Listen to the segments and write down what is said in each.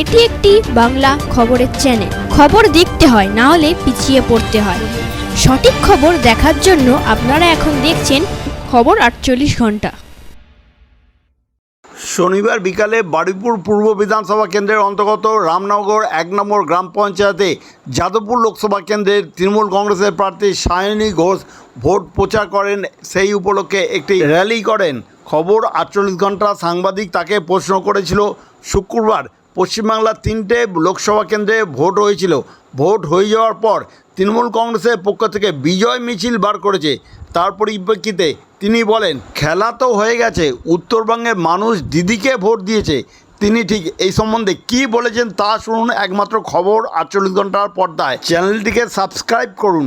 এটি একটি বাংলা খবরের চ্যানেল খবর দেখতে হয়, না হলে পিছিয়ে পড়তে হয়। সঠিক খবর দেখার জন্য আপনারা এখন দেখছেন খবর আটচল্লিশ ঘণ্টা। শনিবার বিকালে বারুইপুর পূর্ব বিধানসভা কেন্দ্রের অন্তর্গত রামনগর এক নম্বর গ্রাম পঞ্চায়েতে যাদবপুর লোকসভা কেন্দ্রের তৃণমূল কংগ্রেসের প্রার্থী সায়নী ঘোষ ভোট প্রচার করেন, সেই উপলক্ষে একটি র্যালি করেন। খবর আটচল্লিশ ঘণ্টা সাংবাদিক তাকে প্রশ্ন করেছিল, শুক্রবার পশ্চিমবাংলার তিনটে লোকসভা কেন্দ্রে ভোট হয়েছিল। ভোট হয়ে যাওয়ার পর তৃণমূল কংগ্রেসের পক্ষ থেকে বিজয় মিছিল বার করেছে। তার পরিপ্রেক্ষিতে তিনি বলেন, খেলা তো হয়ে গেছে, উত্তরবঙ্গের মানুষ দিদিকে ভোট দিয়েছে। তিনি ঠিক এই সম্বন্ধে কি বলেছেন তা শুনুন একমাত্র খবর আটচল্লিশ ঘণ্টার পর্দায়। চ্যানেলটিকে সাবস্ক্রাইব করুন।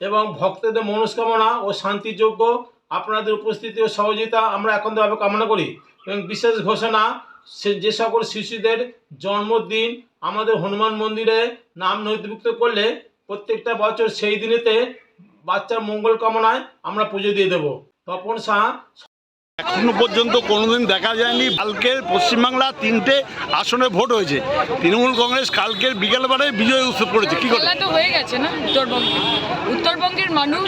এবং ভক্তদের মনস্কামনা ও শান্তিযোগ্য আপনাদের উপস্থিতি ও সহযোগিতা আমরা একান্তভাবে কামনা করি এবং বিশেষ ঘোষণা যে সকল শিশুদের জন্মদিন আমাদের হনুমান মন্দিরে নাম নথিভুক্ত করলে প্রত্যেকটা বছর সেই দিনেতে বাচ্চার মঙ্গল কামনায় আমরা পুজো দিয়ে দেব। তপন শাহ এখনও পর্যন্ত কোনোদিন দেখা যায়নি। কালকের পশ্চিমবাংলা তিনটে আসনে ভোট হয়েছে। তৃণমূল কংগ্রেস কালকের বিকেলবেলায় বিজয় উৎসব করেছে। কি করে তো হয়ে গেছে না উত্তরবঙ্গে? উত্তরবঙ্গের মানুষ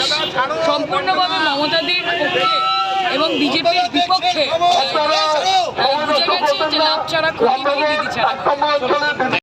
সম্পূর্ণভাবে মমতাদির পক্ষে এবং বিজেপির বিপক্ষে বুঝে গেছে যে লাভ ছাড়া ক্ষতি দিদি ছাড়া ক্ষতি।